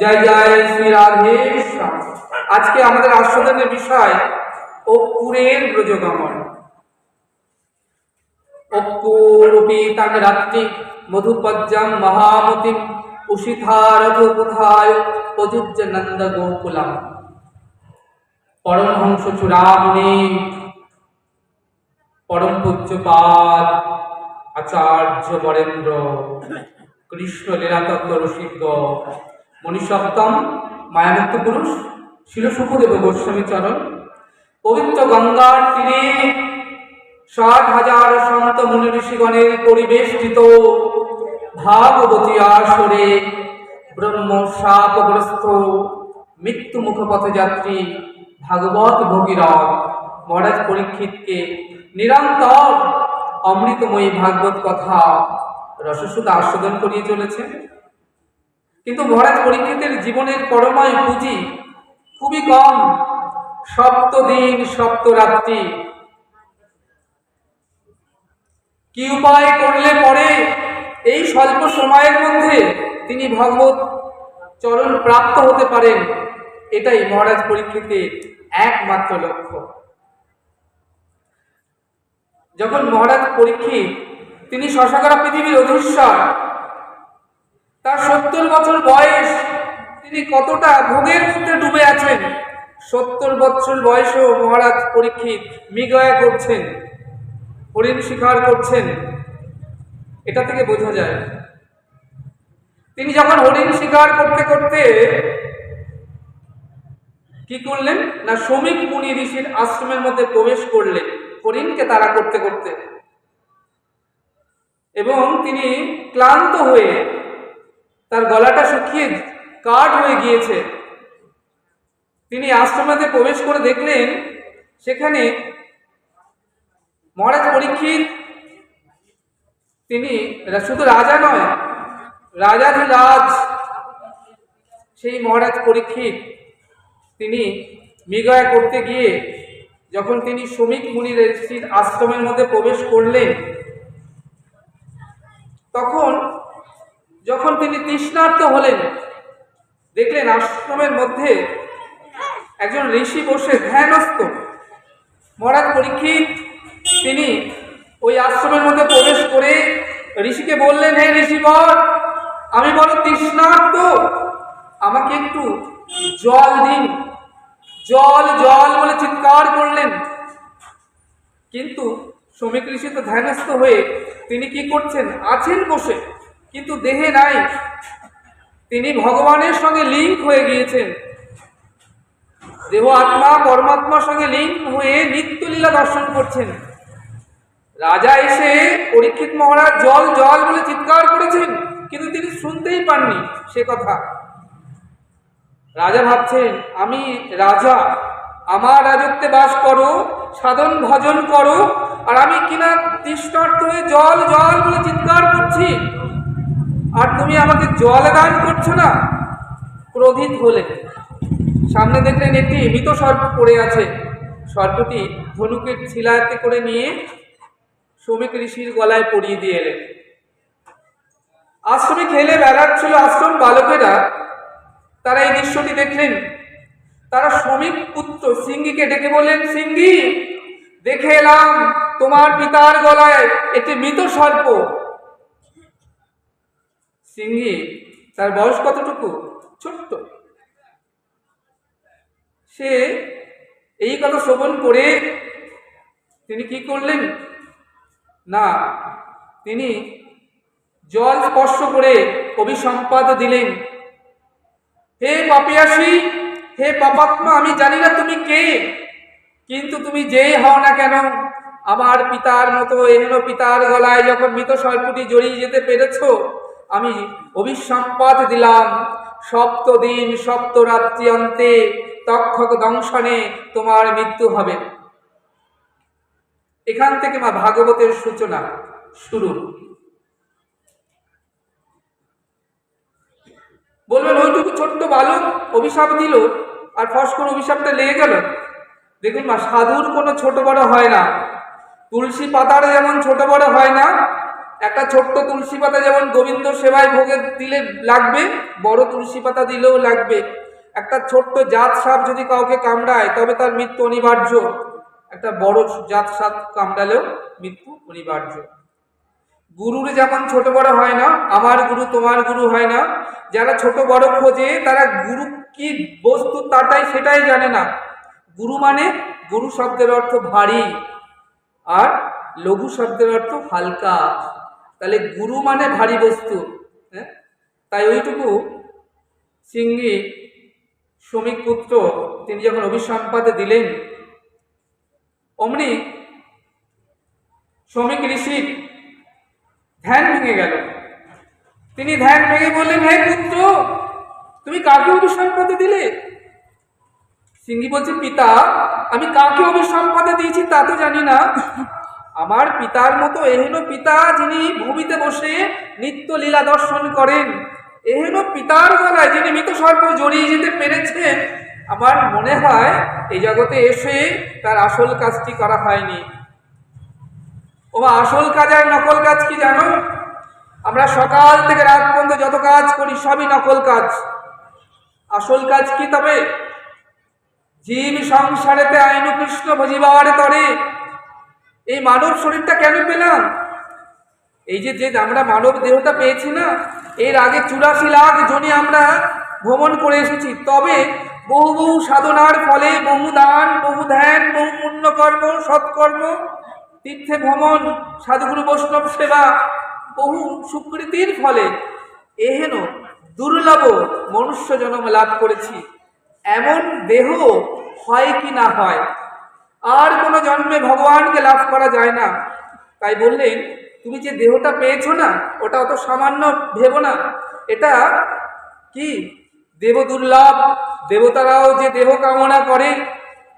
জয় জয় শ্রী আজকে আমাদের আস্বাদনের বিষয় অপুরের ব্রজগমন। অপুরূপী তাং রাত্রি মধুপজ্জম মহামতিম উষিথারথ কোথায় প্রযোজ্য নন্দ গোকুলাম পরমহংস চূড়ামণি পরম পূজ্যপাদ আচার্য বরেন্দ্র, কৃষ্ণ লীলাতত্ত্ব রসিক মণিসপ্তম মায়ামুক্ত পুরুষ শিল গোস্বামী চরণ পবিত্র গঙ্গার তীরে ষাট হাজার সন্ত মুনি ঋষিগণের পরিবেষ্টিত ভাগবতী আসরে ব্রহ্ম শাপগ্রস্ত মৃত্যু মুখপথে যাত্রী ভাগবত ভগীরথ মহারাজ পরীক্ষিতকে নিরন্তর অমৃতময়ী ভাগবত কথা রসসুতা আস্বাদন করিয়ে চলেছে। কিন্তু মহারাজ পরীক্ষিতের জীবনের পরময় পুঁজি খুবই কম। সপ্তদিন, সপ্তরাত্রি কি উপায় করলে পরে? এই স্বল্প সময়ের মধ্যে তিনি ভগবত চরণ প্রাপ্ত হতে পারেন। এটাই মহারাজ পরীক্ষিতের একমাত্র লক্ষ্য। যখন মহারাজ পরীক্ষিত, তিনি শশাকরা পৃথিবীর অধীশ্বর। তার সত্তর বছর বয়স। তিনি কতটা ভোগের মধ্যে ডুবে আছেন? সত্তর বছর বয়সেও মহারাজ পরীক্ষিত মৃগয়া করছেন। হরিণ শিকার করছেন, এটা থেকে বোঝা যায়। তিনি যখন হরিণ শিকার করতে করতে কি করলেন? না, শ্রমিক মুনি ঋষির আশ্রমের মধ্যে প্রবেশ করলেন, হরিণকে তারা করতে করতে। এবং তিনি ক্লান্ত হয়ে তার গলাটা শুকিয়ে কাঠ হয়ে গিয়েছে। তিনি আশ্রমেতে প্রবেশ করে দেখলেন, সেখানে মহারাজ পরীক্ষিত। তিনি শুধু রাজা নয়, রাজাধিরাজ, সেই মহারাজ পরীক্ষিত। তিনি মৃগয়া করতে গিয়ে যখন তিনি শ্রমিক মুনির আশ্রমের মধ্যে প্রবেশ করলেন, তখন যখন তিনি তৃষ্ণার্ত হলেন, দেখলেন আশ্রমের মধ্যে একজন ঋষি বসে ধ্যানস্থ। মহারাজ পরীক্ষিত তিনি ওই আশ্রমের মধ্যে প্রবেশ করে ঋষিকে বললেন, হে ঋষিবর আমি বড় তৃষ্ণার্ত। আমাকে একটু জল দিন। জল জল, বলে চিৎকার করলেন। কিন্তু শ্রমিক ঋষি তো ধ্যানস্থ হয়ে তিনি কি করছেন? আছেন বসে, কিন্তু দেহে নাই। তিনি ভগবানের সঙ্গে লিঙ্ক হয়ে গিয়েছেন। দেহ আত্মা, পরমাত্মার সঙ্গে লিঙ্ক হয়ে নিত্যলীলা দর্শন করছেন। রাজা এসে পরীক্ষিত মহারাজ জল জল বলে চিৎকার করেছেন, কিন্তু তিনি শুনতেই পাননি সে কথা। রাজা ভাবছেন, আমি রাজা, আমার রাজত্বে বাস করো, সাধন, ভজন করো, আর আমি কিনা তৃষ্ণার্ত হয়ে জল জল বলে চিৎকার করছি। আর তুমি আমাকে জল দান করছ না? ক্রোধিত হলে। সামনে দেখলেন একটি মৃত সর্প পড়ে আছে। সর্পটি ধনুকের ছিলাতে করে নিয়ে শ্রমিক ঋষির গলায় পরিয়ে দিয়ে এলেন। আশ্রমে খেলে বেড়াচ্ছিল আশ্রম বালকেরা। তারা এই দৃশ্যটি দেখলেন। তারা শ্রমিক পুত্র সিঙ্গিকে ডেকে বললেন, সিঙ্গি, দেখে এলাম তোমার পিতার গলায় একটি মৃত সর্প। সিঙ্গি, তার বয়স কতটুকু? ছোট্ট। সে এই কথা শ্রবণ করে তিনি কি করলেন? না, তিনি জল স্পর্শ করে অভিসম্পাদ দিলেন। হে পাপিয়াসী, হে পাপাত্মা, আমি জানি না তুমি কে, কিন্তু তুমি যেই হও না কেন, আমার পিতার মতো এহেন পিতার গলায় যখন মৃত সর্পটি জড়িয়ে যেতে পেরেছ, আমি অভিসম্পাদ দিলাম। সপ্তদিন, সপ্তরাত্রি অন্তে তক্ষক দংশনে তোমার মৃত্যু হবে। এখান থেকে মা ভাগবতের সূচনা শুরু। বলবেন ওইটুকু ছোট্ট বালক অভিশাপ দিল আর ফস করে অভিশাপটা লেগে গেল। দেখুন মা, সাধুর কোনো ছোট বড় হয় না। তুলসী পাতার যেমন ছোট বড় হয় না, একটা ছোট্ট তুলসী পাতা যেমন গোবিন্দ সেবায় ভোগে দিলে লাগবে, বড় তুলসী পাতা দিলেও লাগবে। একটা ছোট্ট জাত সাপ যদি কাউকে কামড়ায়, তবে তার মৃত্যু অনিবার্য। একটা বড় জাত সাপ কামড়ালেও মৃত্যু অনিবার্য। গুরুর যেমন ছোট বড় হয় না, আমার গুরু তোমার গুরু হয় না। যারা ছোট বড় খোঁজে, তারা গুরু কি বস্তু তাটাই সেটাই জানে না। গুরু মানে গুরু শব্দের অর্থ ভারী আর লঘু শব্দের অর্থ হালকা। তাহলে গুরু মানে ভারী বস্তু হ্যাঁ? তাই ওইটুকু সিঙ্গি, শ্রমিক পুত্র, তিনি যখন অভিসম্পাদে দিলেন অমনি শ্রমিক ঋষির ধ্যান ভেঙে গেল। তিনি ধ্যান ভেঙে বললেন, হে পুত্র, তুমি কাকে অভিসম্পাদে দিলে? সিঙ্গি বলছে, পিতা, আমি কাকে অভিসম্পাদে দিয়েছি তা তো জানি না। আমার পিতার মতো এহেন পিতা যিনি ভূমিতে বসে নিত্য লীলা দর্শন করেন, এহেন পিতার গলায় যিনি মৃত সর্প জড়িয়ে যেতে পেরেছেন আমার মনে হয় এই জগতে এসে তার আসল কাজটি করা হয়নি। ও আসল কাজ আর নকল কাজ কি জানো? আমরা সকাল থেকে রাত পর্যন্ত যত কাজ করি, সবই নকল কাজ। আসল কাজ কি তবে? জীব সংসারেতে আইনু কৃষ্ণ ভজিবার তরে। এই মানব শরীরটা কেন পেলাম? এই যে যে আমরা মানব দেহটা পেয়েছি না, এর আগে চুরাশি লাখ জনে আমরা ভ্রমণ করে এসেছি। তবে বহু বহু সাধনার ফলে বহু দান, বহু ধ্যান, বহু পুণ্যকর্ম, সৎকর্ম, তীর্থে ভ্রমণ, সাধুগুরু বৈষ্ণব সেবা, বহু সুকৃতির ফলে এহেন দুর্লভ মনুষ্য জন্ম লাভ করেছি। এমন দেহ হয় কি না হয়? আর কোনো জন্মে ভগবানকে লাভ করা যায় না। তাই বললেন, তুমি যে দেহটা পেয়েছ না, ওটা অত সামান্য ভেবো না। এটা কি? দেব দুর্লভ দেবতারাও যে দেহ কামনা করে,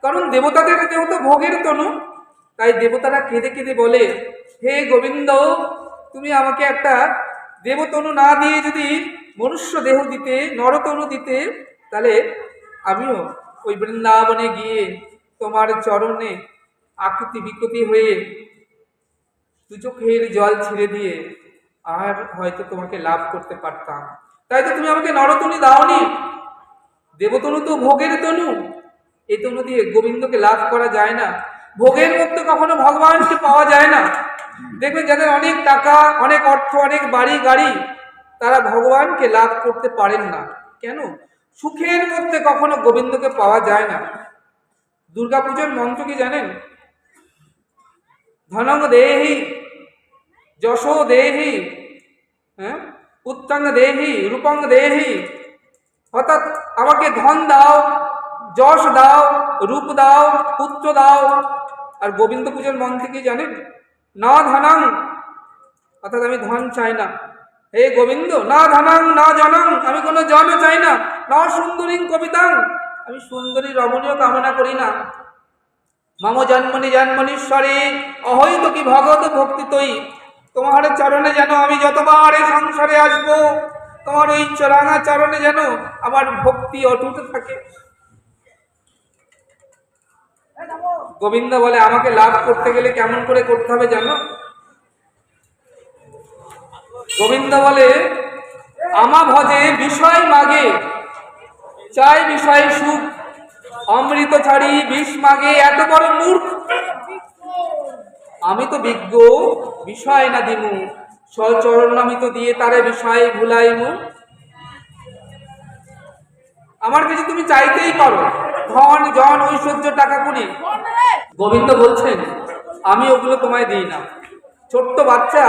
কারণ দেবতাদের দেহ তো ভোগের তনু তাই দেবতারা কেঁদে কেঁদে বলে, হে গোবিন্দ, তুমি আমাকে একটা দেবতনু না দিয়ে যদি মনুষ্য দেহ দিতে, নরতনু দিতে, তাহলে আমিও ওই বৃন্দাবনে গিয়ে তোমার চরণে আকৃতি বিকতি হয়ে দু চোখের জল ছিঁড়ে দিয়ে আর হয়তো তোমাকে লাভ করতে পারতাম। তাই তো তুমি আমাকে নরতনু দাওনি। দেবতনু তো ভোগের তনু। এই তনু দিয়ে গোবিন্দকে লাভ করা যায় না। ভোগের মধ্যে কখনো ভগবানকে পাওয়া যায় না। দেখবেন যাদের অনেক টাকা, অনেক অর্থ, অনেক বাড়ি, গাড়ি, তারা ভগবানকে লাভ করতে পারেন না। কেন? সুখের মধ্যে কখনো গোবিন্দকে পাওয়া যায় না। দুর্গাপুজোর মন্ত্র কি জানেন? ধনং দেহি, যশো দেহি হ্যাঁ? উত্তঙ্গ দেহি, রূপং দেহি অর্থাৎ আমাকে ধন দাও, যশ দাও, রূপ দাও, পুত্র দাও। আর গোবিন্দ পুজোর মন কি জানেন না ধনাং, অর্থাৎ আমি ধন চাই না। হে গোবিন্দ, না ধনাং, না জনং, আমি কোনো জনও চাই না না সুন্দরী কবিতাং। আমি সুন্দরী রমণীয় কামনা করি না। মম জন্মনি জন্মনীশ্বরে, অহৈত কি ভগত ভক্তি তৈ। তোমার চরণে যেন আমি যতবার সংসারে আসব। তোমার ওই চরাঙা চরণে যেন আমার ভক্তি অটুট থাকে। গোবিন্দ বলে, আমাকে লাভ করতে গেলে কেমন করে করতে হবে জানো? গোবিন্দ বলে, আমা ভজে বিষয় মাগে, চাই বিষয় সুখ। অমৃত ছাড়ি বিষ মাগে, এত বড় মূর্খ। আমি তো বিজ্ঞ, বিষয় না দিমু সচরণামিত দিয়ে তারে বিষয় ভুলাইমু। আমার কাছে তুমি চাইতেই পারো। ধন, জন, ঐশ্বর্য, টাকা কুড়ি গোবিন্দ বলছেন, আমি ওগুলো তোমায় দিই না। ছোট্ট বাচ্চা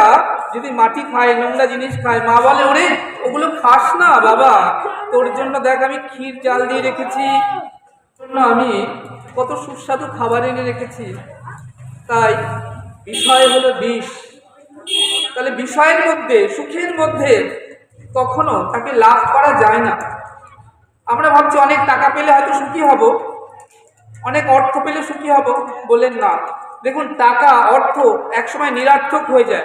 যদি মাটি খায়, নোংরা জিনিস খায়, মা বলে, ওরে, ওগুলো খাস না, বাবা। তোর জন্য দেখ, আমি ক্ষীর চাল দিয়ে রেখেছি। জন্য আমি কত সুস্বাদু খাবার এনে রেখেছি। তাই বিষয় হলো বিষ। তাহলে বিষয়ের মধ্যে, সুখের মধ্যে কখনো তাকে লাভ করা যায় না। আমরা ভাবছি অনেক টাকা পেলে হয়তো সুখী হব, অনেক অর্থ পেলে সুখী হব বলেন না। দেখুন, টাকা অর্থ একসময় নিরার্থক হয়ে যায়।